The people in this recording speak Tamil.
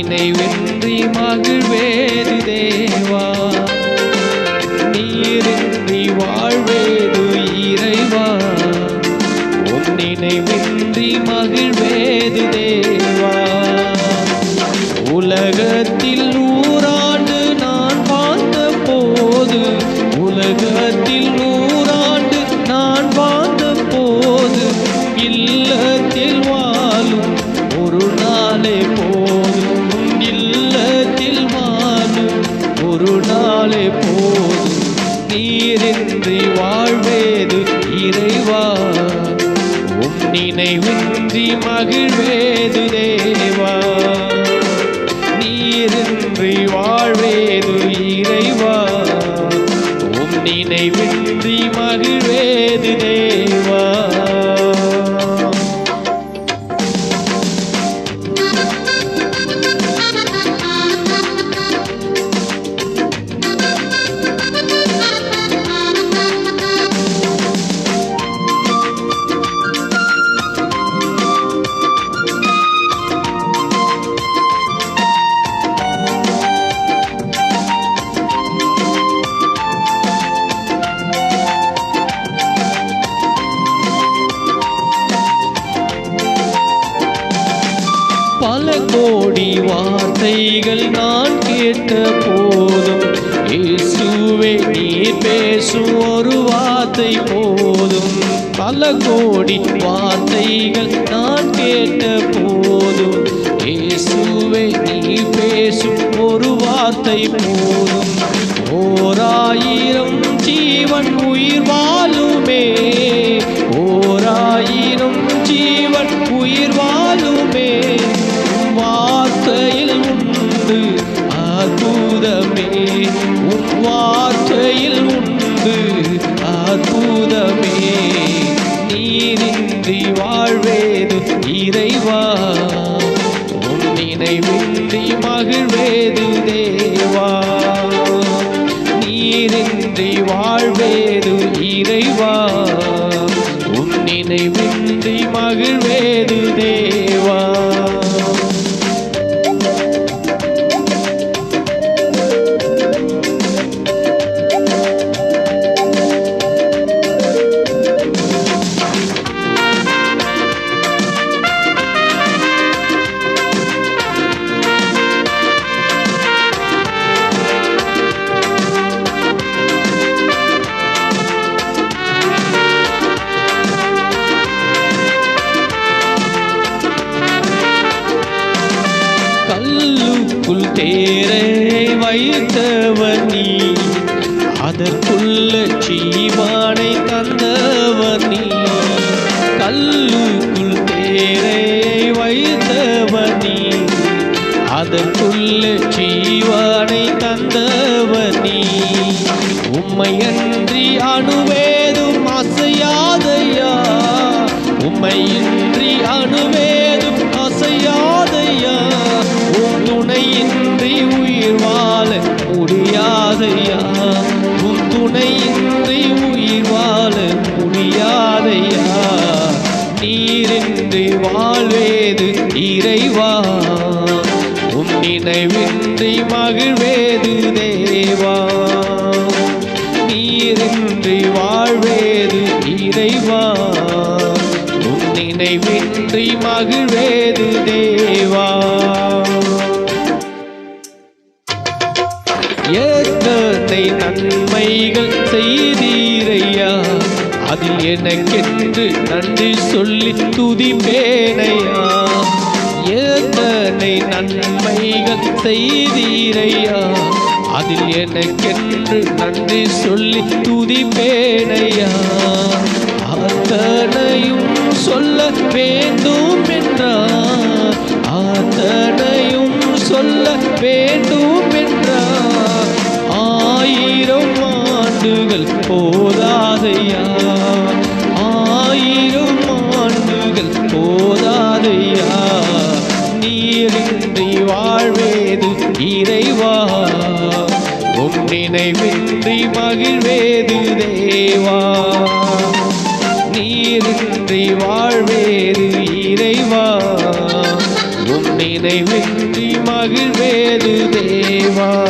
நினைவின்றி மகிழ்வேது தேவா. நீரின்றி வாழ்வேது இறைவா. உன் நினைவின்றி மகிழ்வேது தேவா. உலகத்தில் ஊர் வாழ்ந்தாலே நாளே போதும். நீரின்றி வாழ்வேது இறைவா. உன் நினைவின்றி மகிழ்வேது தேவா பல கோடி வார்த்தைகள் நான் கேட்ட போதும். இயேசுவே நீர் பேசும் ஒரு வார்த்தை போதும். பல கோடி வார்த்தைகள் நான் கேட்ட போதும். இயேசுவே நீர் பேசும் ஒரு வார்த்தை போதும். ஓராயிரம் ஜீவன் உயிர் வாழுமே. அற்புதமே உன் வார்த்தையில் உண்டு அற்புதமே. நீரின்றி வாழ்வேது இறைவா உம் நினைவின்றி மகிழ்வேது தேவா. நீரின்றி வாழ்வேது இறைவா உன் நினைவின்றி மகிழ்வே தேரை வைத்தவர் நீ. அதற்குள்ள ஜீவானை தந்தவர் நீ. கல்லுக்குள் தேரை வைத்தவர் நீ. அதற்குள்ள ஜீவானை தந்தவர் நீ. உம்மையன்றி அணுவேதும் அசையாதையா. உம்மையின்றி அணுவேதும் அசையாதையா. உன் துணையின் முடியாதையா துணை இன்றி உயிர் வாழ முடியாதையா? நீரின்றி வாழ்வேது இறைவா? உம் நினைவின்றி மகிழ்வேது தேவா? நீரின்றி வாழ்வேது இறைவா? உம் நினைவின்றி மகிழ்வேது தேவா எனக்கென்று நன்றி சொல்லி துதிப்பேனையா? ஏதனை நன்மைகள் செய்தீரையா? அதில் எனக்கென்று நன்றி சொல்லி துதிப்பேனையா? அத்தனையும் சொல்ல வேண்டும் என்றார் அத்தனையும் சொல்ல வேண்டும் என்றார் ஆயிரம் ஆண்டுகள் போதாதையா? எங்கள் போதாதையா? நீரின்றி வாழ்வேது இறைவா? உம் நினைவின்றி மகிழ்வேது தேவா? நீரின்றி வாழ்வேது இறைவா? உம் நினைவின்றி மகிழ்வேது தேவா?